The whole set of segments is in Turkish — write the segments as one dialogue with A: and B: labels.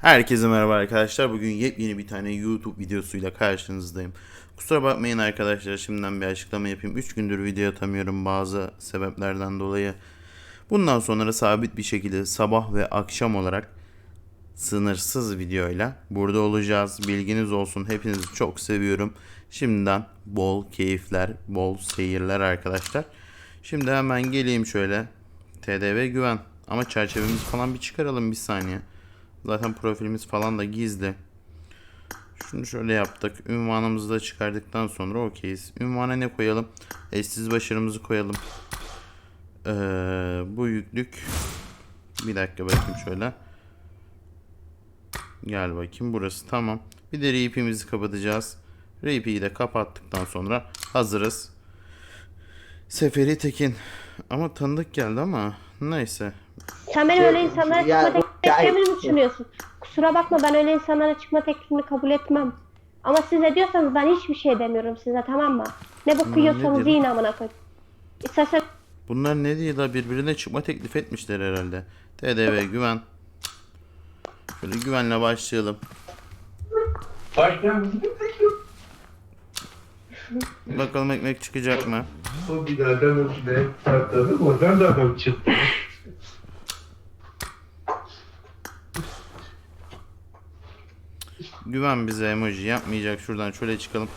A: Herkese merhaba arkadaşlar. Bugün yepyeni bir tane YouTube videosuyla karşınızdayım. Kusura bakmayın arkadaşlar. Şimdiden bir açıklama yapayım. 3 gündür video atamıyorum bazı sebeplerden dolayı. Bundan sonra sabit bir şekilde sabah ve akşam olarak sınırsız videoyla burada olacağız. Bilginiz olsun. Hepinizi çok seviyorum. Şimdiden bol keyifler, bol seyirler arkadaşlar. Şimdi hemen geleyim şöyle. TDV güven. Ama çerçevemizi falan bir çıkaralım bir saniye. Zaten profilimiz falan da gizli. Şunu şöyle yaptık. Ünvanımızı da çıkardıktan sonra okeyiz. Ünvana ne koyalım? Eşsiz başarımızı koyalım. Ee, bu yüklük. Bir dakika bakayım şöyle. Gel bakayım burası tamam. Bir de RP'mizi kapatacağız. RP'yi de kapattıktan sonra hazırız. Seferi Tekin. Ama tanıdık geldi ama neyse.
B: Sen benim öyle insanlara çıkma teklif
C: ya-
B: ettiğimi mi düşünüyorsun? Kusura bakma ben öyle insanlara çıkma teklifini kabul etmem. Ama siz ediyorsanız ben hiçbir şey demiyorum size tamam mı? Ne bakıyorsanız
A: diyorum?
B: yiyin amına koyayım. İstersen
A: Bunlar ne diye la birbirine çıkma teklif etmişler herhalde. TDV güven. Şöyle güvenle başlayalım. Bakalım ekmek çıkacak mı?
D: O binadan üstüne çarptırdık. Oradan da adam çıktı.
A: Güven bize emoji yapmayacak. Şuradan şöyle çıkalım.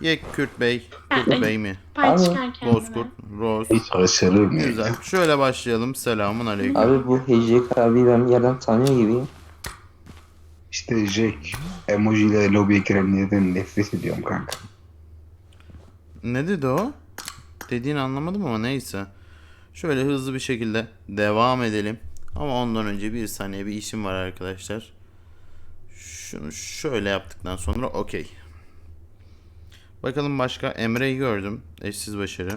A: Yek Kürt Bey. Kürt Bey mi?
E: Pay çıkarken
A: Bozkurt. Rose.
D: Hiç aşırı mı?
A: Güzel. Şöyle başlayalım. Selamun aleyküm.
C: Abi bu Hecek abi ben bir yerden tanıyor gibiyim.
D: İşte Jack emoji ile lobiye girenlerden nefret ediyorum kanka.
A: Ne dedi o? Dediğini anlamadım ama neyse. Şöyle hızlı bir şekilde devam edelim. Ama ondan önce bir saniye bir işim var arkadaşlar. Şunu şöyle yaptıktan sonra okey. Bakalım başka Emre'yi gördüm. Eşsiz başarı.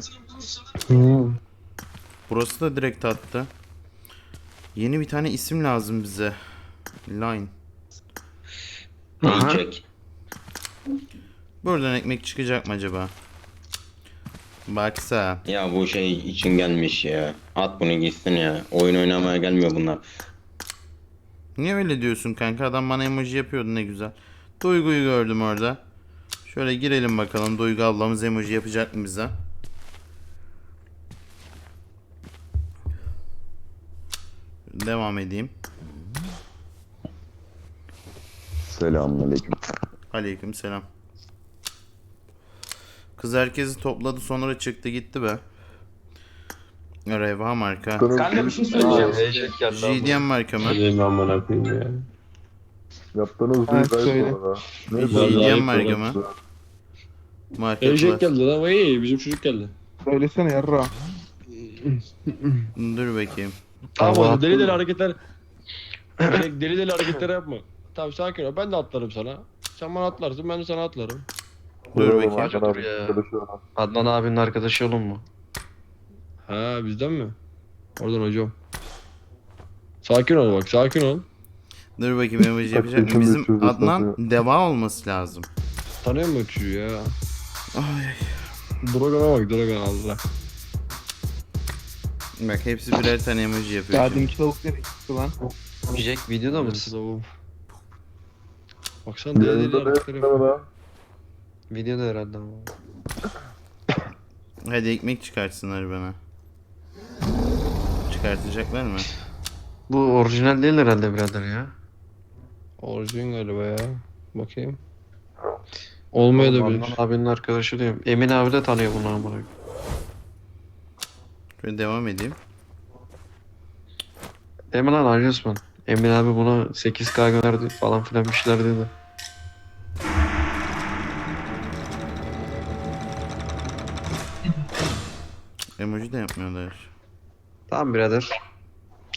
A: Burası da direkt attı. Yeni bir tane isim lazım bize. Line.
F: Yiyecek.
A: Buradan ekmek çıkacak mı acaba? Baksa.
F: Ya bu şey için gelmiş ya. At bunu gitsin ya. Oyun oynamaya gelmiyor bunlar.
A: Niye öyle diyorsun kanka? Adam bana emoji yapıyordu ne güzel. Duygu'yu gördüm orada. Şöyle girelim bakalım. Duygu ablamız emoji yapacak mı bize? Devam edeyim.
G: Selamünaleyküm.
A: Aleyküm selam. Kız herkesi topladı sonra çıktı gitti be. Reva marka.
H: Kanka bir şey söyleyeceğim. Heyecan geldi
A: GDM marka mı?
H: Benim amına koyayım ya.
G: Yaptığınız
C: söyle.
A: GDM
H: ayıp
A: marka mı? Marka Plus.
H: geldi lan vay bizim çocuk geldi.
C: Söylesene yarra.
A: Dur bakayım.
H: Tamam oğlum deli deli hareketler. deli deli deli hareketler yapma. Tamam sakin ol ben de atlarım sana. Sen bana atlarsın ben de sana atlarım.
A: Dur bakayım.
G: Olan.
I: Adnan abinin arkadaşı olun mu?
H: Ha bizden mi? Oradan hocam. Sakin ol bak sakin ol.
A: Dur bakayım emoji yapacak mı? Bizim Adnan deva olması lazım.
H: Tanıyor musun çocuğu ya?
A: Ay.
H: Dragon'a bak Dragon Allah.
A: Bak hepsi birer tane emoji yapıyor.
C: Ya
A: şimdi.
C: dünkü tavuk nereye çıktı lan?
I: Jack videoda mısın?
H: Nasıl Baksana deli deli
G: Yanında da
H: hareketler yapıyor.
G: yapıyor.
I: Videoda herhalde ama.
A: Hadi ekmek çıkartsınlar bana. Çıkartacaklar mı?
I: Bu orijinal değil herhalde birader ya.
H: Orijin galiba ya. Bakayım. Olmaya da bilir.
I: Adnan abinin arkadaşı diyorum. Emin abi de tanıyor bunu amına. koyayım.
A: Şöyle devam edeyim.
I: Emin lan Aynı Osman. Emin abi buna 8K gönderdi falan filan bir şeyler dedi.
A: Emoji de yapmıyorlar.
I: Tamam birader.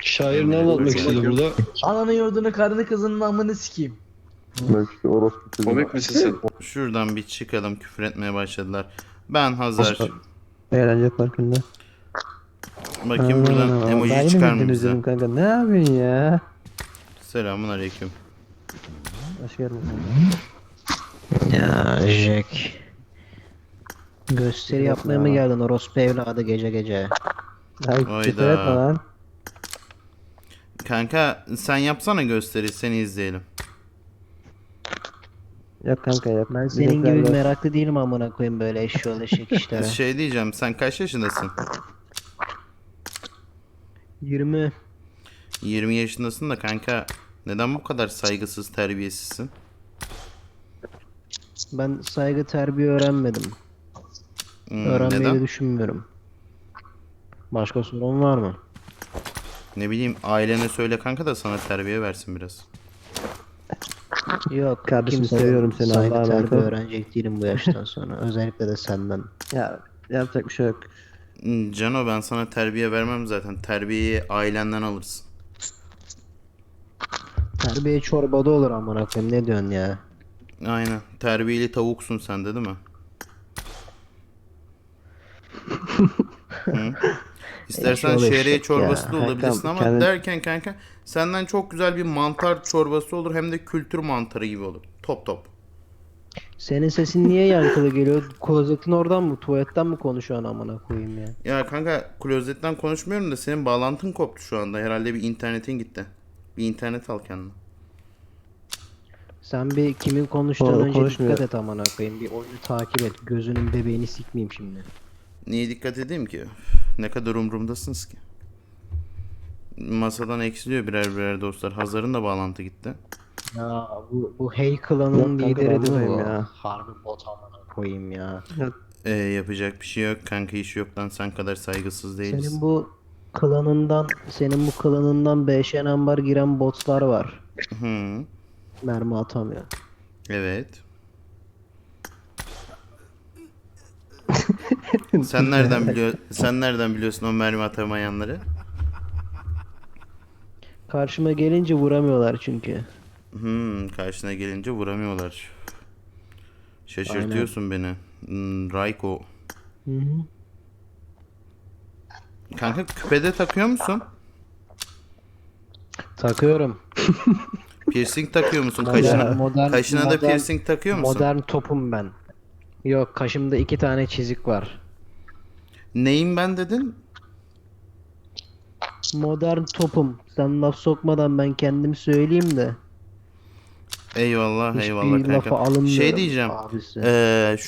H: Şair ne anlatmak istedi burada?
J: Ananı yurdunu karını kızının amını sikeyim.
G: Orospu çocuğu.
I: Komik misin sen?
A: Şuradan bir çıkalım küfür etmeye başladılar. Ben hazır.
C: Eğlence parkında.
A: Bakayım buradan emoji çıkar mı bize?
C: kanka ne yapıyorsun ya?
A: Selamun aleyküm.
C: Hoş geldin.
J: Ya Jack. Gösteri yapmaya mı geldin orospu evladı gece gece?
A: Hayda. Kanka sen yapsana gösteri seni izleyelim.
K: Yok kanka yok.
L: Ben senin gibi
K: yok.
L: meraklı değilim amına koyayım böyle eşyol eşek işlere.
A: Şey diyeceğim sen kaç yaşındasın?
L: 20.
A: 20 yaşındasın da kanka neden bu kadar saygısız terbiyesizsin?
L: Ben saygı terbiye öğrenmedim.
A: Hmm,
L: Öğrenmeyi de
A: neden?
L: düşünmüyorum. Başka sorun var mı?
A: Ne bileyim ailene söyle kanka da sana terbiye versin biraz.
L: Yok.
K: Kardeşim,
L: kimseden
K: seviyorum seni,
L: Saygı
K: Allah'a emanet
L: terbiye
K: ol.
L: öğrenecek değilim bu yaştan sonra. Özellikle de senden.
K: Ya yapacak bir şey yok.
A: Hmm, Cano ben sana terbiye vermem zaten. Terbiyeyi ailenden alırsın.
L: Terbiye çorbada olur amına koyayım. Ne diyorsun ya?
A: Aynen. Terbiyeli tavuksun sen de değil mi? Hı? İstersen
L: Eşşoğlu
A: şehriye
L: eşek
A: çorbası
L: ya.
A: da olabilirsin ama
K: kendin-
A: derken kanka senden çok güzel bir mantar çorbası olur hem de kültür mantarı gibi olur. Top top.
L: Senin sesin niye yankılı geliyor? Klozetin oradan mı? Tuvaletten mi konuşuyorsun amına koyayım ya?
A: Ya kanka klozetten konuşmuyorum da senin bağlantın koptu şu anda. Herhalde bir internetin gitti. Bir internet al kendine.
L: Sen bir kimin konuştuğuna
K: Oğlum,
L: önce
K: konuşmuyor.
L: dikkat et amına koyayım. Bir oyunu takip et. Gözünün bebeğini sikmeyeyim şimdi.
A: Niye dikkat edeyim ki? Ne kadar umurumdasınız ki? Masadan eksiliyor birer birer dostlar. Hazar'ın da bağlantı gitti.
L: Ya bu, bu Hey klanının
K: Yok
L: lideri değil mi bu?
K: ya.
L: Harbi bot amına koyayım ya.
A: Ee, yapacak bir şey yok kanka iş yoktan sen kadar saygısız değiliz.
L: Senin bu klanından, senin bu klanından 5 ambar giren botlar var.
A: Hı,
L: Mermi atamıyor.
A: evet. Sen nereden biliyor sen nereden biliyorsun o mermi atamayanları?
L: Karşıma gelince vuramıyorlar çünkü.
A: Hmm, karşına gelince vuramıyorlar. Şaşırtıyorsun beni. Hmm, Rayko.
L: Hı hı.
A: Kanka küpede takıyor musun?
L: Takıyorum.
A: Piercing takıyor musun?
L: Modern-
A: Kaşına,
L: modern-
A: kaşına da
L: modern-
A: piercing takıyor musun?
L: Modern topum ben. Yok kaşımda iki tane çizik var.
A: Neyim ben dedin?
L: Modern topum. Sen laf sokmadan ben kendim söyleyeyim de.
A: Eyvallah
L: Hiçbir
A: eyvallah
L: lafa
A: kanka.
L: alınmıyorum
A: Şey diyeceğim.
L: abisi.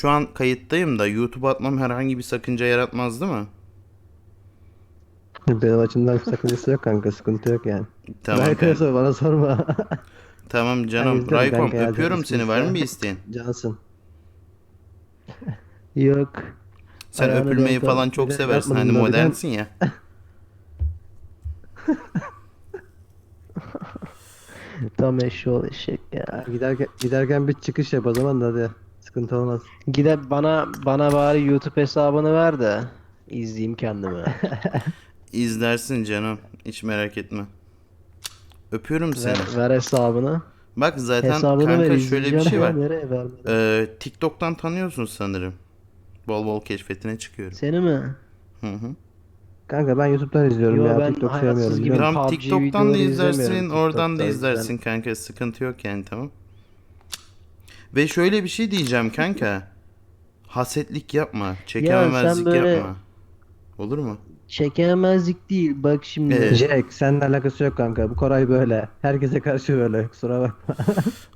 A: Şu an kayıttayım da YouTube'a atmam herhangi bir sakınca yaratmaz değil mi?
K: Benim açımdan sakıncası yok kanka. Sıkıntı yok yani.
A: Tamam.
K: Belki
A: kanka.
K: bana sorma.
A: Tamam canım.
K: izlerim
A: Raykom
K: kanka ya,
A: öpüyorum
K: canım
A: seni. Var mı bir isteğin?
K: Cansın.
L: Yok.
A: Sen
K: Ayağını
A: öpülmeyi falan çok
K: Bir de
A: seversin. Hani
K: da bir de-
A: modernsin ya.
L: Tam eşşoğlu eşek ya.
K: Giderken, giderken bir çıkış yap o zaman da hadi. Sıkıntı olmaz.
L: Gider bana bana bari YouTube hesabını ver de izleyeyim kendimi.
A: İzlersin canım. Hiç merak etme. Öpüyorum seni.
L: ver, ver hesabını.
A: Bak zaten
L: hesabını
A: kanka
L: ver
A: şöyle bir
L: izleyeceğim
A: şey
L: ya,
A: var.
L: Nereye ver?
A: Ee, TikTok'tan tanıyorsun sanırım. Bol bol keşfetine çıkıyorum.
L: Seni mi?
A: Hı hı.
K: Kanka ben YouTube'dan izliyorum
L: Yo,
K: ya.
L: ben
K: TikTok sevmiyorum.
L: gibi-?
A: Tamam
L: PUBG
A: TikTok'tan da izlersin, oradan da izlersin kanka. Sıkıntı yok yani tamam. Ve şöyle bir şey diyeceğim kanka. Hasetlik yapma, çekememezlik
L: böyle-
A: yapma. Olur mu?
L: Çekemezlik değil. Bak şimdi.
A: Evet.
K: Jack seninle alakası yok kanka. Bu Koray böyle. Herkese karşı böyle. Kusura bakma.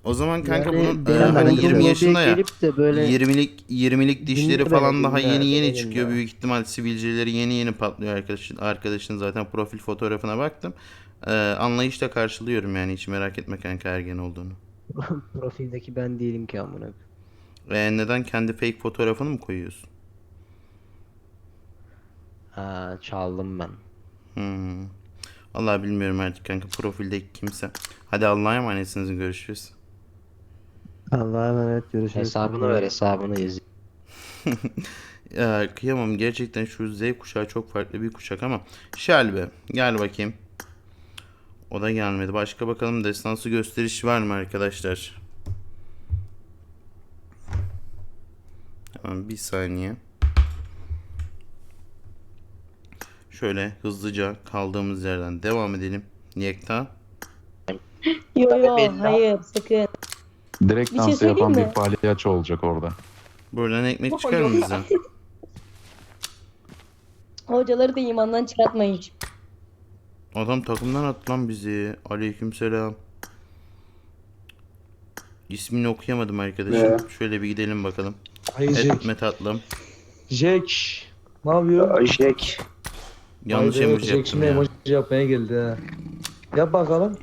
A: O zaman kanka
L: Yani
A: bunun e, hani
L: olduğum
A: 20
L: lobiye
A: yaşında ya.
L: Böyle
A: 20'lik 20'lik dişleri falan daha yeni yeni çıkıyor. Büyük ihtimal sivilceleri yeni yeni patlıyor arkadaşın. Arkadaşın zaten profil fotoğrafına baktım. Ee, anlayışla karşılıyorum yani hiç merak etme kanka ergen olduğunu.
L: profildeki ben değilim ki amına.
A: Ee, neden kendi fake fotoğrafını mı koyuyorsun?
L: Çaldım ben.
A: Hmm. Vallahi bilmiyorum artık kanka profildeki kimse. Hadi Allah'a emanetsiniz görüşürüz.
K: Allah'a emanet görüşürüz.
L: Hesabını ver hesabını izle.
A: Ya, kıyamam gerçekten şu Z kuşağı çok farklı bir kuşak ama Şelbe gel bakayım. O da gelmedi. Başka bakalım destansı gösteriş var mı arkadaşlar? Hemen bir saniye. Şöyle hızlıca kaldığımız yerden devam edelim. Yekta.
E: Yo yo hayır sakın.
M: Direkt
E: Bir şey
M: dans yapan
E: söyleyeyim
M: bir
E: mi?
M: palyaço olacak orada.
A: Buradan ekmek çıkar mı bize?
E: Hocaları da imandan çıkartmayın.
A: Adam takımdan attı lan bizi. Aleykümselam. İsmini okuyamadım arkadaşım. Şöyle bir gidelim bakalım.
J: Ay Jack.
A: Etme tatlım.
J: Jack. Ne yapıyor?
E: Jack.
A: Yanlış
J: be,
A: emoji
J: Jack
A: yaptım
J: şimdi
A: ya.
J: emoji yapmaya geldi ha. Yap bakalım.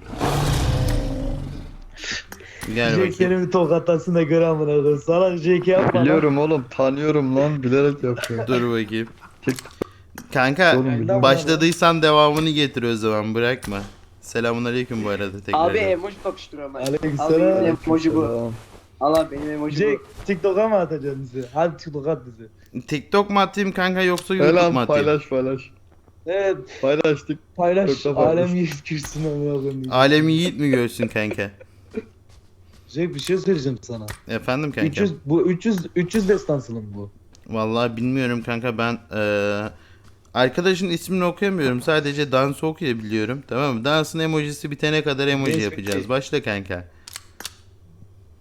A: Gel
J: Jack
A: bakayım.
J: seni bir tokatlasın göre amına koyayım. Sana Jack yapma.
C: Biliyorum oğlum tanıyorum lan bilerek yapıyorum.
A: Dur bakayım. Kanka
C: Oğlum biliyorum.
A: başladıysan devamını getir o zaman bırakma. Selamun aleyküm bu arada tekrar.
E: Abi emoji kapıştırıyorum ben.
J: Aleykümselam.
E: Abi benim emoji bu. Al abi benim emoji
J: Jack
E: bu.
J: TikTok'a mı atacaksın bizi? Hadi TikTok'a at bizi.
A: TikTok mu atayım kanka yoksa YouTube mu atayım?
C: paylaş paylaş.
J: Evet
C: Paylaştık.
J: paylaş. Alem yiğit girsin amına koyayım.
A: Alem yiğit mi görsün kanka?
J: Jack bir şey söyleyeceğim sana.
A: Efendim kanka?
J: 300 bu 300 300 destansılı mı bu?
A: Vallahi bilmiyorum kanka ben eee, arkadaşın ismini okuyamıyorum. Sadece dansı okuyabiliyorum. Tamam mı? Dansın emojisi bitene kadar emoji
J: Neyse,
A: yapacağız. Başla kanka.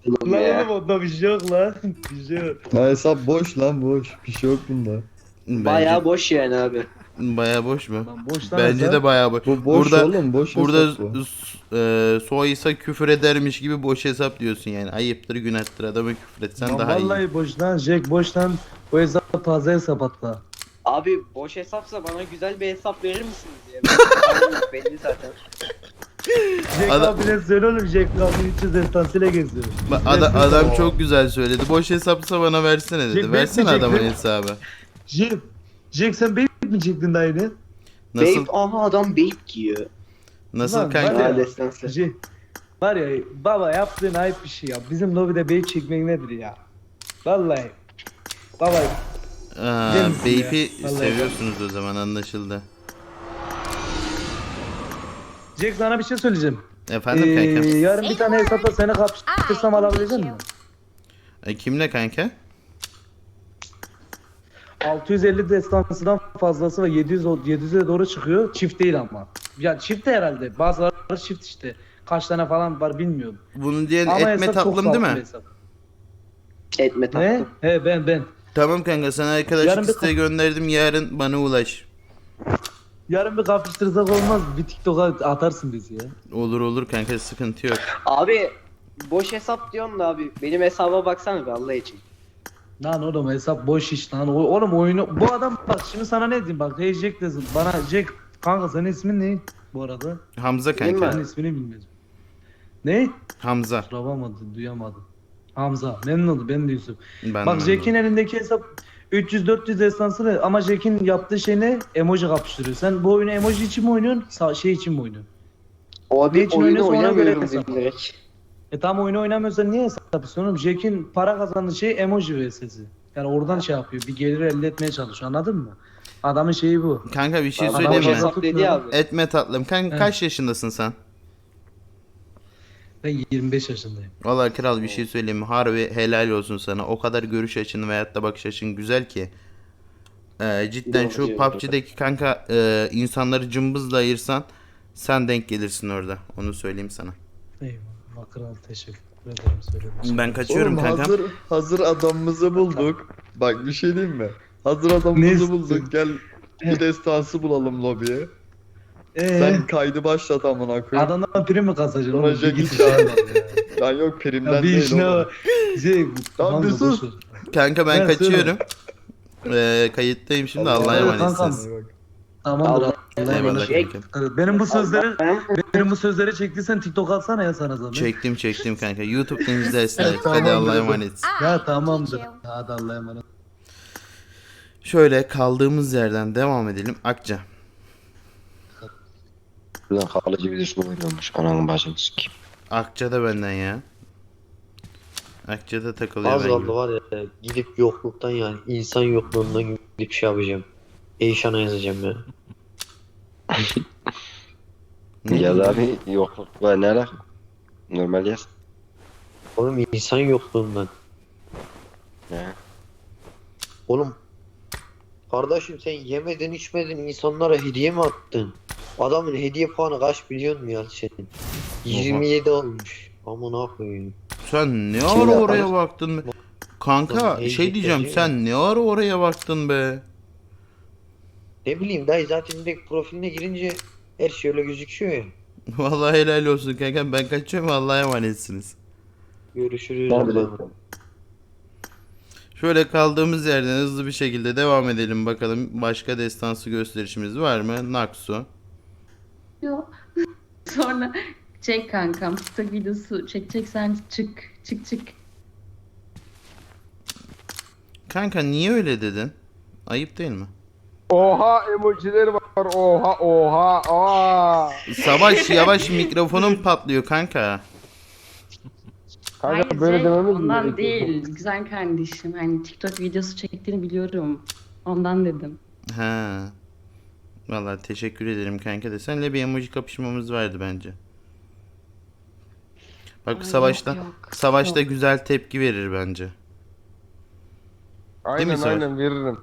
J: Lan oğlum onda bir şey yok lan. bir şey yok.
C: Ya hesap boş lan boş. Bir şey yok bunda.
A: Bence,
E: Bayağı boş yani abi.
A: Bayağı boş mu?
J: Lan boş lan
A: Bence de bayağı boş.
C: Bu boş
A: burada
C: oğlum boş
A: burada
C: hesap bu.
A: s- eee, soysa küfür edermiş gibi boş hesap diyorsun yani. Ayıptır günahtır adamı küfür etsen
J: Lan
A: daha iyi.
J: vallahi boş lan Jack boş lan. Bu hesap taze hesap hatta.
E: Abi boş hesapsa bana güzel bir hesap verir misiniz diye. Belli zaten.
J: Jack
A: Adam-
J: abine söyle oğlum Jack abi 300 destansıyla geziyor.
A: Ba- ada- adam çok güzel söyledi. Boş hesapsa bana versene dedi.
J: Jack
A: Versene adamın hesabı.
J: Jack, Jack sen beyit mi çektin daha yeni?
A: Nasıl
E: Babe aha adam babe giyiyor.
A: nasıl
J: Ulan
A: kanka?
J: var ya-. Jack. Var ya baba yaptığın ayıp bir şey ya. Bizim lobide beyit çekmek nedir ya? Vallahi. Baba
A: Aa,
J: misin ya? Vallahi
A: seviyorsunuz o zaman anlaşıldı.
J: Jack sana bir şey söyleyeceğim.
A: Efendim
J: Ee,
A: kanka.
J: yarın bir tane hesapla seni kapıştırsam alabilecek misin?
A: E, kimle kanka?
J: 650 destansıdan fazlası ve 700 o- 700'e doğru çıkıyor. Çift değil ama. Ya çift de herhalde. Bazıları çift işte. Kaç tane falan var bilmiyorum.
A: Bunu diyen
J: Ama
A: etme tatlım değil mi?
E: Etme
J: Ne?
E: tatlım.
J: He ben ben.
A: Tamam kanka sana arkadaşlık isteği gönderdim yarın bana ulaş.
J: Yarın bir kapıştırsak olmaz. Bir TikTok'a atarsın bizi ya.
A: Olur olur kanka sıkıntı yok.
E: Abi boş hesap diyorsun da abi benim hesaba baksana be Allah için.
J: Lan oğlum hesap boş iş lan. O- Oğlum oyunu... Bu adam bak şimdi sana ne diyeyim bak. Hey Jack desin. Bana Jack kanka senin ismin ne bu arada?
A: Hamza kanka.
J: Senin ismini bilmiyorum. Ne?
A: Hamza.
J: Soramadım, duyamadım. Hamza. Memnun oldum. Ben de Yusuf.
A: Ben
J: Bak Jack'in elindeki hesap 300-400 esansı ne? Ama Jack'in yaptığı şey ne? Emoji kapıştırıyor. Sen bu oyunu emoji için mi oynuyorsun? Sa- şey için mi oynuyorsun?
E: O
J: için
E: oyunu oynamıyorum
J: hesap. E tam oyunu oynamıyorsan niye hesap yapıyorsun oğlum? Jack'in para kazandığı şey emoji vs'si. Yani oradan şey yapıyor. Bir gelir elde etmeye çalışıyor. Anladın mı? Adamın şeyi bu.
A: Kanka bir şey
J: Adam
A: söyleyeyim mi?
J: hesap-
E: dedi ya abi.
A: Etme tatlım. Kanka kaç yaşındasın sen?
J: Ben 25 yaşındayım.
A: Valla kral bir şey söyleyeyim mi? Harbi helal olsun sana. O kadar görüş açın veyahut da bakış açın güzel ki. Ee, cidden şu. PUBG'deki kanka e, insanları cımbızla ayırsan sen denk gelirsin orada. Onu söyleyeyim sana.
J: Eyvallah kral teşekkür ederim söylemiş.
A: Ben kaçıyorum
C: Oğlum
A: kanka.
C: hazır, hazır adamımızı bulduk. Bak bir şey diyeyim mi? Hazır adamımızı bulduk. Gel bir destansı bulalım lobiye.
J: Ee,
C: Sen kaydı başlat amına koyayım.
J: adamdan prim mi kasacaksın?
C: Sonra
J: oğlum? Bir
C: Jack'i
J: git
C: çağır.
J: ya.
C: Yok primden
J: Ya bir
C: değil
J: işine
C: oğlum.
J: bak. Şey, Hamza,
C: bir sus.
J: boş ver.
A: Kanka ben
J: Ben
A: kaçıyorum. Ee, kayıttayım şimdi Allah'a
J: Evet,
A: emanetsiniz.
J: kankam. Tamamdır.
E: Allah-
J: Allah'a
A: Eyvallah
J: emanet.
A: kanka.
J: Benim bu sözleri
E: Ben
J: benim bu sözleri çektiysen TikTok atsana ya sana zahmet.
A: Çektim çektim kanka. YouTube'dan izlersin. Hadi
J: tamamdır.
A: Allah'a emanet.
J: Ya tamamdır. Hadi Allah'a emanet.
A: Şöyle kaldığımız yerden devam edelim. Akça.
D: Buradan kalıcı bir düşman oynuyormuş. Ananın bacını sikeyim.
A: Akça da benden ya. Akça da takılıyor
N: Az
A: ben
N: kaldı
A: gibi.
N: var ya gidip yokluktan yani insan yokluğundan gidip şey yapacağım. Eyşan'a yazacağım ya.
D: Gel abi yokluk var ne alaka? Normal yaz.
N: Oğlum insan yokluğundan.
D: Ne?
N: Oğlum kardeşim sen yemedin içmedin insanlara hediye mi attın? Adamın hediye puanı kaç biliyor musun ya senin? 27 olmuş. Aman koyayım.
A: Sen ne ara oraya baktın be? Kanka şey diyeceğim sen ne ara oraya baktın be?
N: Ne bileyim dayı zaten direkt profiline girince
O: Her şey öyle gözüküyor ya.
A: Vallahi helal olsun kanka ben kaçıyorum Allah'a emanetsiniz.
O: Görüşürüz.
C: Tabii.
A: Şöyle kaldığımız yerden hızlı bir şekilde devam edelim bakalım başka destansı gösterişimiz var mı? Naksu.
P: Yok. Sonra çek kankam TikTok videosu çekeceksen çık çık çık.
A: Kanka niye öyle dedin? Ayıp değil mi?
H: Oha emojiler var. Oha oha oha.
A: Savaş yavaş mikrofonun patlıyor kanka.
H: Kanka
P: Hayır,
H: böyle
P: Cenk,
H: dememiz mi
P: ondan
H: gerekiyor?
P: değil güzel kardeşim. Hani TikTok videosu çektiğini biliyorum. Ondan dedim.
A: Ha. Vallahi teşekkür ederim kanka de. Seninle bir emoji kapışmamız vardı bence. Bak
P: Ay,
A: savaşta
P: yok, yok.
A: savaşta
P: Yok.
A: güzel tepki verir bence.
H: Aynen
A: Savaş?
H: aynen veririm.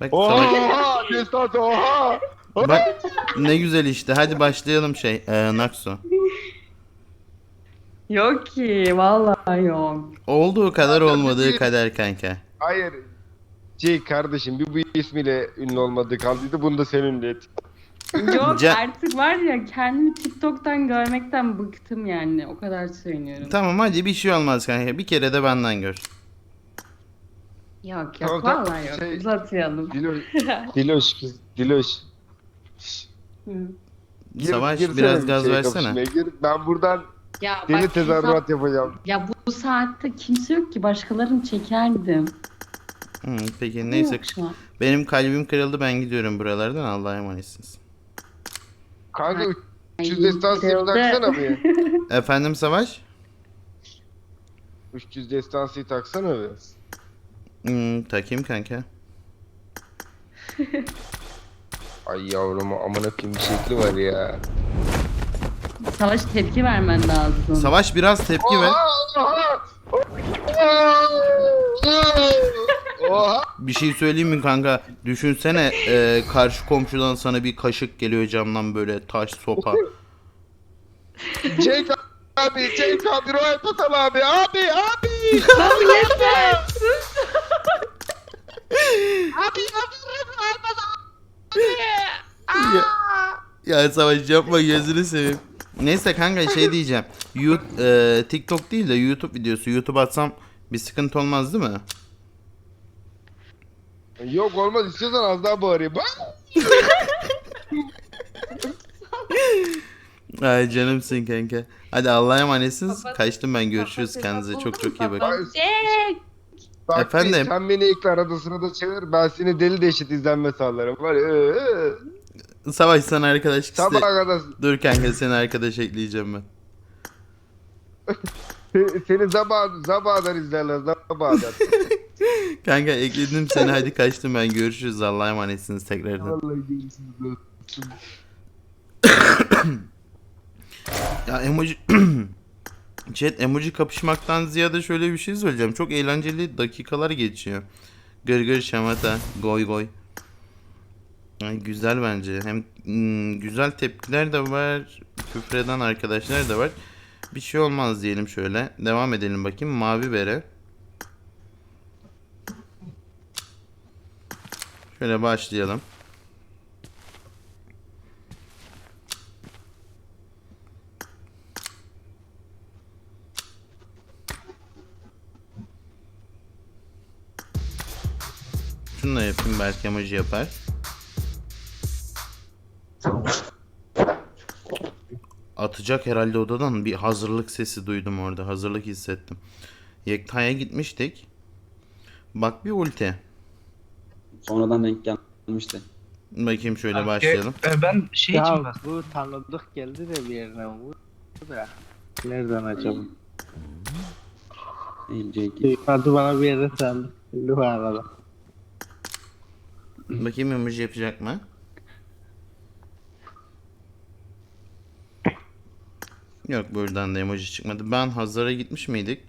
A: Bak savaş
H: Oha! Destansı oha!
A: bak ne güzel işte. Hadi başlayalım şey. Ee, Naksu.
P: Yok ki vallahi yok.
A: Olduğu kadar olmadığı kadar kanka.
H: Hayır. Şey kardeşim bir bu ismiyle ünlü olmadı kaldıydı bunu da sen ünlü et.
P: Yok
A: Ce-
P: artık var ya kendimi TikTok'tan görmekten bıktım yani. O kadar söylüyorum.
A: Tamam hadi bir şey olmaz kanka. Bir kere de benden gör.
P: Yok yok
H: Tamam, tamam.
P: vallahi yok.
H: Şey-
P: Uzatmayalım.
H: Diloş. Diloş kız. Diloş.
P: Hı.
H: Gir-
A: Savaş, biraz
H: bir
A: gaz
H: şey
A: versene.
H: kapışmaya Gir. Ben buradan
P: Ya
H: deli
P: bak,
H: tezahürat yapacağım.
P: Ya bu saatte kimse yok ki başkalarını çekerdim.
A: Hı, peki neyse.
P: Yok şu an.
A: Benim kalbim kırıldı ben gidiyorum buralardan. Allah'a emanetsiniz.
H: Kanka
P: Ay,
H: 300 destansı
P: kırıldı.
H: taksana bir.
A: Efendim Savaş?
H: 300 destansıyı taksana bir.
A: Hmm, takayım kanka.
H: Ay yavrum amına bir şekli var ya.
P: Savaş tepki vermen lazım.
A: Savaş biraz tepki ver.
H: Oha!
A: Bir şey söyleyeyim mi kanka? Düşünsene e, karşı komşudan sana bir kaşık geliyor camdan böyle taş sopa.
H: Cenk abi, Cenk abi, Roy Patal abi, abi, abi!
P: Tamam yeter.
A: ya, ya Savaş yapma gözünü seveyim. Neyse kanka şey diyeceğim. You, e, TikTok değil de YouTube videosu. YouTube atsam bir sıkıntı olmaz değil mi?
H: Yok olmaz istiyorsan az daha bağırayım.
A: Ay canımsın kanka. Hadi Allah'a emanetsiniz.
P: Kapat-
A: Kaçtım ben. Görüşürüz. Kendinize çok çok iyi bakın.
H: Bak
A: Efendim?
H: sen beni ilk arada sırada çevir ben seni deli de eşit izlenme sağlarım. Var ya, ee, ee.
A: Savaş sana arkadaşlık iste.
H: Sabaha kadar
A: Dur kanka seni arkadaş ekleyeceğim ben.
H: se- seni sabah, sabahdan izlerler sabahdan.
A: Kanka ekledim seni hadi kaçtım ben. Görüşürüz. Allah'a emanetsiniz tekrardan.
H: Vallahi görüşürüz.
A: Ya emoji Chat emoji kapışmaktan ziyade şöyle bir şey söyleyeceğim. Çok eğlenceli dakikalar geçiyor. Gır gır şamata, goy goy. Ay, güzel bence. Hem mm, güzel tepkiler de var. Küfreden arkadaşlar da var. Bir şey olmaz diyelim şöyle. Devam edelim bakayım. Mavi bere. Şöyle başlayalım. Şunu da yapayım belki emoji yapar. Atacak herhalde odadan bir hazırlık sesi duydum orada. Hazırlık hissettim. Yekta'ya gitmiştik. Bak bir ulti.
I: Sonradan denk gelmişti.
A: Bakayım şöyle başlayalım.
J: Ben şey
C: Ya bu tanıdık geldi de bir yerine bu da. Nereden acaba?
I: İnce
C: Adı bana bir yere tanıdık. Bu arada.
A: Bakayım emoji yapacak mı? Yok buradan da emoji çıkmadı. Ben Hazar'a gitmiş miydik?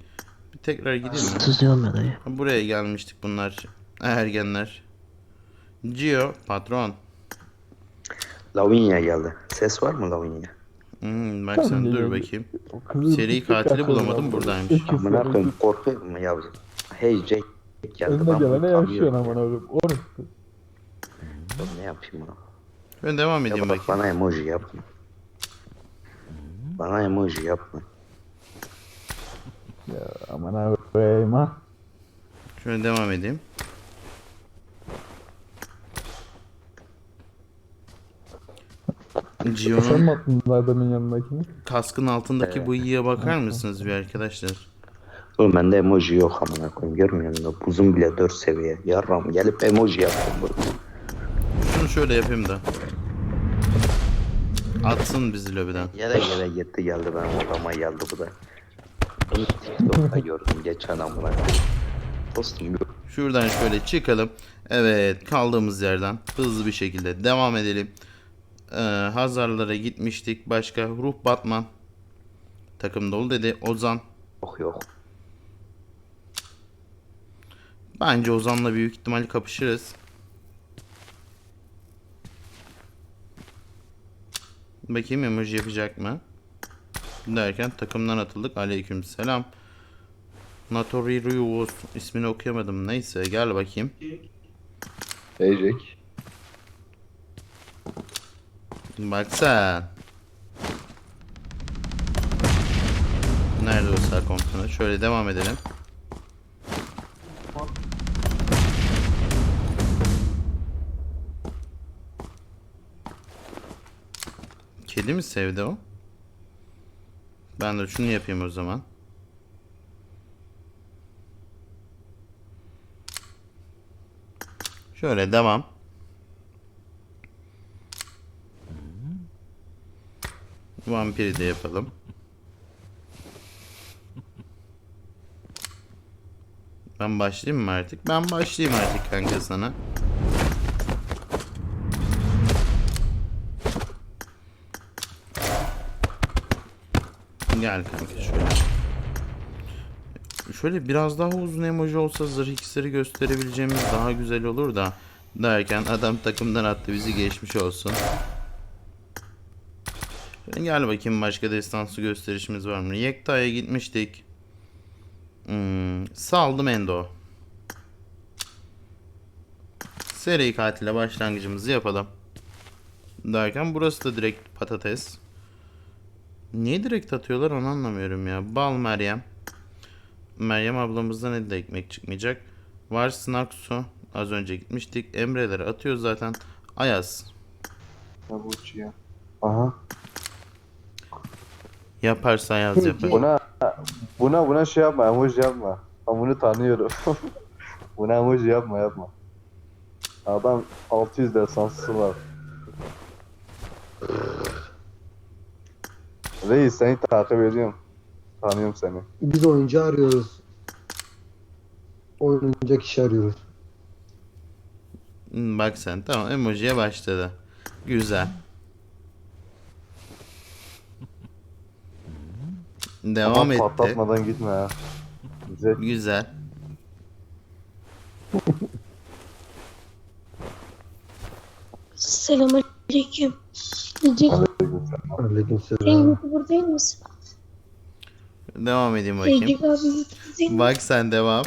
A: Bir tekrar gideyim mi?
C: Tutuyorum ben dayı.
A: Buraya gelmiştik bunlar. Ergenler. Gio patron.
O: Lavinia geldi. Ses var mı Lavinia?
A: Hmm, bak sen dur bakayım. Seri katili bulamadım buradaymış.
O: Amına koyayım korkuyor mu yavrum? Hey Jake geldi. Ben bunu tanıyorum.
G: amına koyayım. Onu.
O: Ne yapayım ona?
A: Şöyle devam edeyim
O: Ya bak
A: bakayım.
O: bana emoji yapma. Bana emoji yapma.
C: Aman abi koyayım ha.
A: Şöyle devam edeyim. Gio'nun
C: attın adamın yanındakini?
A: kaskın altındaki bu iyiye bakar mısınız bir arkadaşlar?
O: Oğlum bende emoji yok amına koyayım görmüyor musun? Buzum bile 4 seviye. Yarram gelip emoji yaptım burada.
A: Şunu şöyle yapayım da. Atsın bizi lobiden.
O: Yere yere gitti geldi benim odama geldi bu da. Bunu TikTok'ta gördüm geçen amına. Dostum yok.
A: Şuradan şöyle çıkalım. Evet kaldığımız yerden hızlı bir şekilde devam edelim. Ee, Hazarlara gitmiştik. Başka Ruh Batman. Takım dolu dedi. Ozan.
O: Yok yok.
A: Bence Ozan'la büyük ihtimal kapışırız. Bakayım emoji yapacak mı? Derken takımdan atıldık. Aleyküm selam. Natori Ruyus ismini okuyamadım. Neyse gel bakayım.
G: Hey Jack.
A: Bak sen. Nerede o sağ komutanı? Şöyle devam edelim. Kedi mi sevdi o? Ben de şunu yapayım o zaman. Şöyle devam. Vampiri de yapalım. Ben başlayayım mı artık? Ben başlayayım artık kanka sana. Gel kanka şöyle. Şöyle biraz daha uzun emoji olsa zırh iksiri gösterebileceğimiz daha güzel olur da derken adam takımdan attı bizi geçmiş olsun. Gel bakayım başka destansı gösterişimiz var mı? Yekta'ya gitmiştik. Hmm, saldım Endo. Seri katile başlangıcımızı yapalım. Derken burası da direkt patates. Niye direkt atıyorlar onu anlamıyorum ya. Bal Meryem. Meryem ablamızdan elde ekmek çıkmayacak. Var Snaksu. Az önce gitmiştik. Emreleri atıyor zaten. Ayaz.
C: Aha.
A: Yaparsa Ayaz yapar.
C: Buna buna buna şey yapma emoji yapma. Ben bunu tanıyorum. buna emoji yapma yapma. Adam 600 desansı var. Reis seni takip ediyorum. Tanıyorum seni.
O: Biz oyuncu arıyoruz. Oynayacak kişi arıyoruz.
A: Hmm, Bak sen tamam emojiye başladı. Güzel. Devam
C: Ama
A: etti.
C: Patlatmadan gitme ya. Güzel.
A: Güzel.
B: Selamünaleyküm.
O: Aleykümselam.
B: YouTuber değil misin?
A: Devam edeyim bakayım.
B: Ecik abi YouTuber değil mi?
A: Bak sen devam.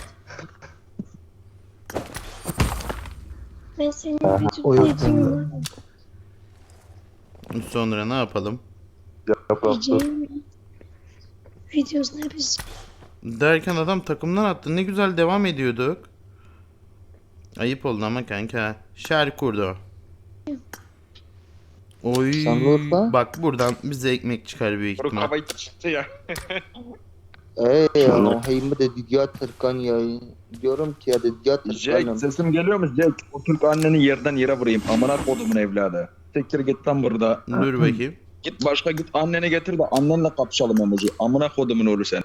B: Ben senin
O: o
B: YouTube'da
O: yok
B: izliyorum.
A: Sonra ne yapalım?
C: Yap yap dur.
B: Ece'nin videosunu hep
A: Derken adam takımdan attı. Ne güzel devam ediyorduk. Ayıp oldu ama kanka. Şer kurdu. Oy.
O: Şanlıurfa.
A: Bak buradan bize ekmek çıkar büyük ihtimal.
E: çıktı ya.
O: Ey ya, hayımı da diyor Türkan ya. Diyorum ki ya da diyor Türkan'ım.
G: sesim geliyor mu Jack? O Türk anneni yerden yere vurayım. Amına kodumun evladı. Tekrar git lan burada.
A: Dur bakayım.
G: Git başka git anneni getir de annenle kapışalım emoji. Amına kodumun oğlu sen.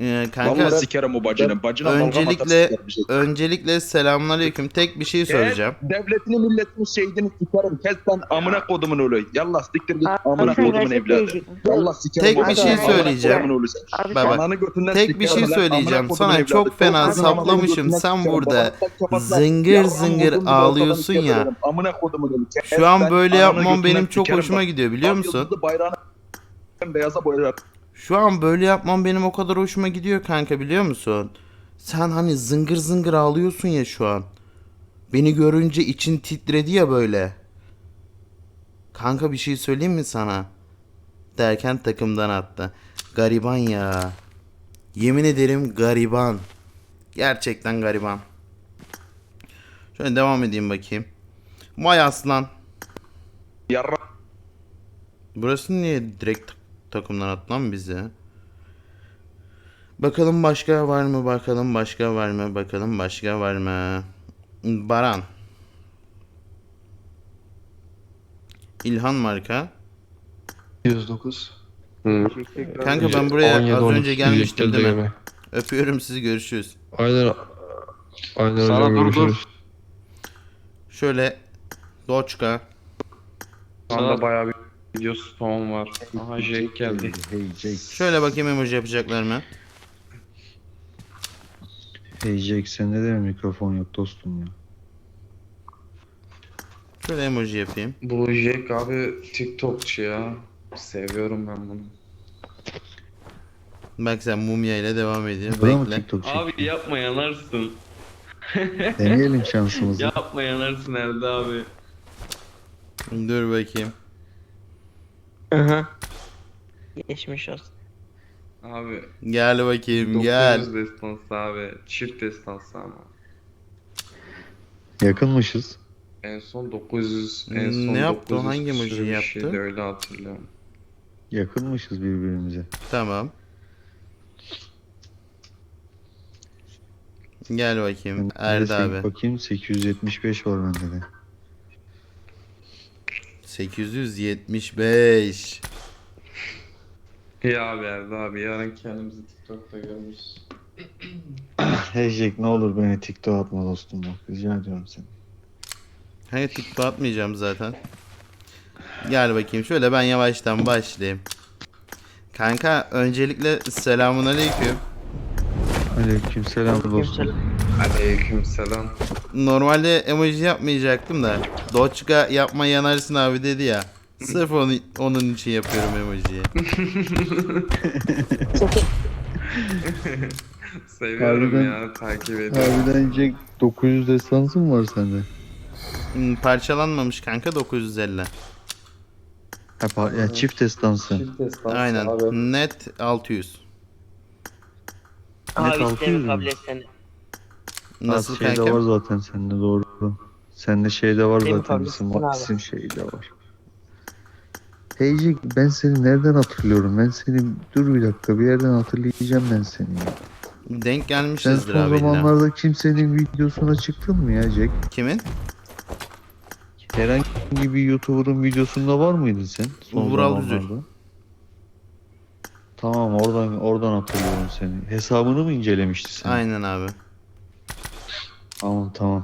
A: Ee, kanka
G: Vallahi sikerim o bacını. Bacına
A: öncelikle
G: şey.
A: öncelikle selamünaleyküm. Tek bir şey söyleyeceğim.
G: Devletini milletini şeydini sikerim. Kes lan amına kodumun oğlu. Yallah siktir git amına kodumun evladı. Yallah sikerim.
A: Tek bir şey
G: Amına
A: söyleyeceğim.
G: kodumun oğlu sen.
A: Bak bak. Tek bir şey söyleyeceğim. Sana çok fena saplamışım. Sen burada zıngır zıngır ağlıyorsun ya.
G: sikerim. Amına kodumun oğlu. Kes
A: Şu an böyle yapmam benim çok hoşuma gidiyor biliyor musun?
G: bayrağını beyaza boyar.
A: Şu an böyle yapmam benim o kadar hoşuma gidiyor kanka biliyor musun? Sen hani zıngır zıngır ağlıyorsun ya şu an. Beni görünce için titredi ya böyle. Kanka bir şey söyleyeyim mi sana? Derken takımdan attı. Gariban ya. Yemin ederim gariban. Gerçekten gariban. Şöyle devam edeyim bakayım. Vay aslan.
G: Yarra.
A: Burası niye direkt takımdan attı lan bize? Bakalım başka var mı? Bakalım başka var mı? Bakalım başka var mı? Baran. İlhan marka.
I: 109.
A: Kanka ben buraya
I: 17,
A: az
I: 12
A: önce gelmiştim değil mi?
H: Gemi.
A: Öpüyorum sizi görüşürüz.
H: Aynen. Aynen
I: Sana dur, dur.
H: görüşürüz.
A: Şöyle Doçka.
I: Şu anda bayağı bir video spam var. Aha Jake geldi.
C: Hey Jake.
A: Şöyle bakayım emoji yapacaklar mı?
C: Hey Jake sende de mi mikrofon yok dostum ya?
A: Şöyle emoji yapayım.
I: Bu Jake abi TikTokçu ya. Seviyorum ben bunu.
A: Bak sen mumya ile devam ediyor.
C: Bu da mı
A: Bekle.
C: TikTok çekiyor?
I: Abi yapma yanarsın.
C: Deneyelim şansımızı.
I: Yapma yanarsın Elde abi.
A: Dur bakayım.
E: Geçmiş olsun.
I: Abi
A: Gel bakayım gel.
I: 900 destansı abi. Çift destansı ama.
C: Yakınmışız.
I: En son 900 en son
A: Ne yaptı o?
I: 900
A: Hangi emoji
I: küsür bir
A: yaptı?
I: şeydi, öyle hatırlıyorum.
C: Yakınmışız birbirimize.
A: Tamam. Gel bakayım Erdi
C: Neyse,
A: abi.
C: Bakayım 875 var bende de.
A: 875.
I: Ya abi Erde abi yarın kendimizi TikTok'ta görürüz.
C: Hey Jake ne olur beni TikTok atma dostum bak rica ediyorum seni.
A: Hani TikTok atmayacağım zaten. Gel bakayım şöyle ben yavaştan başlayayım. Kanka öncelikle selamun aleyküm.
C: Aleykümselam dostum.
I: Aleyküm selam.
A: Normalde emoji yapmayacaktım da Doçka yapma yanarsın abi dedi ya. Sırf onu, onun için yapıyorum emojiyi.
I: Seviyorum
C: Harbiden-
I: ya takip ediyorum.
C: Harbiden Jake 900 destansı mı var sende?
A: Hmm, Parçalanmamış kanka 950.
C: Ha, pa- ya çift destansı.
J: Çift destansı
A: Aynen.
J: abi.
A: Net 600.
C: Net 600 mü?
A: Nasıl
C: Ha, şey de
A: kanka?
C: var zaten sende doğru. Sende şey de var zaten
E: Tabii,
C: isim,
E: abi.
C: isim şeyi de var. Hey Jake ben seni nereden hatırlıyorum? Ben seni dur bir dakika bir yerden hatırlayacağım ben seni. ya.
A: Denk
C: Sen
A: gelmişizdir
C: son
A: abi illa.
C: zamanlarda kimsenin videosuna çıktın mı ya Jack?
A: Kimin?
C: Herhangi bir YouTuber'ın videosunda var mıydın sen? Son
A: Vural Üzül.
C: zamanlarda? Tamam oradan oradan hatırlıyorum seni. Hesabını mı incelemişti sen?
A: Aynen abi.
C: Tamam tamam.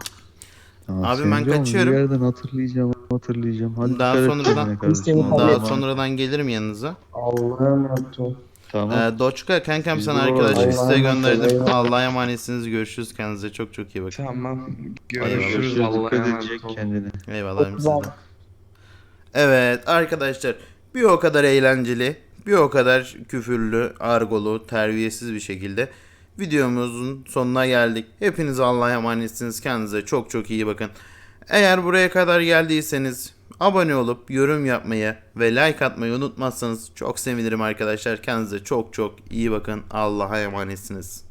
C: Tamam,
A: Abi
C: seni
A: ben
C: diyorum,
A: kaçıyorum.
C: Bir yerden hatırlayacağım hatırlayacağım. Hadi
A: Daha
C: dikkat et
A: sonradan-
C: kendine kardeşim.
J: Seni
C: Allah'a
A: Daha sonradan gelirim yanınıza.
J: Allah'a emanet ol.
C: Tamam.
A: Ee, Doçka kankam
C: Biz
A: sana
C: de
A: arkadaşlık
J: Allah'a
A: size
J: emanet
A: gönderdim. Allah'a emanetsiniz. Görüşürüz. Kendinize çok çok iyi bakın.
I: Tamam. Görüşürüz. Allah'a
C: Dikkat
I: emanet
C: edecek
I: ol.
C: kendine.
A: Eyvallah
J: Çok
A: size. de.
J: güzel.
A: Evet arkadaşlar bir o kadar eğlenceli bir o kadar küfürlü, argolu, terbiyesiz bir şekilde videomuzun sonuna geldik. Hepiniz Allah'a emanetsiniz. Kendinize çok çok iyi bakın. Eğer buraya kadar geldiyseniz abone olup yorum yapmayı ve like atmayı unutmazsanız çok sevinirim arkadaşlar. Kendinize çok çok iyi bakın. Allah'a emanetsiniz.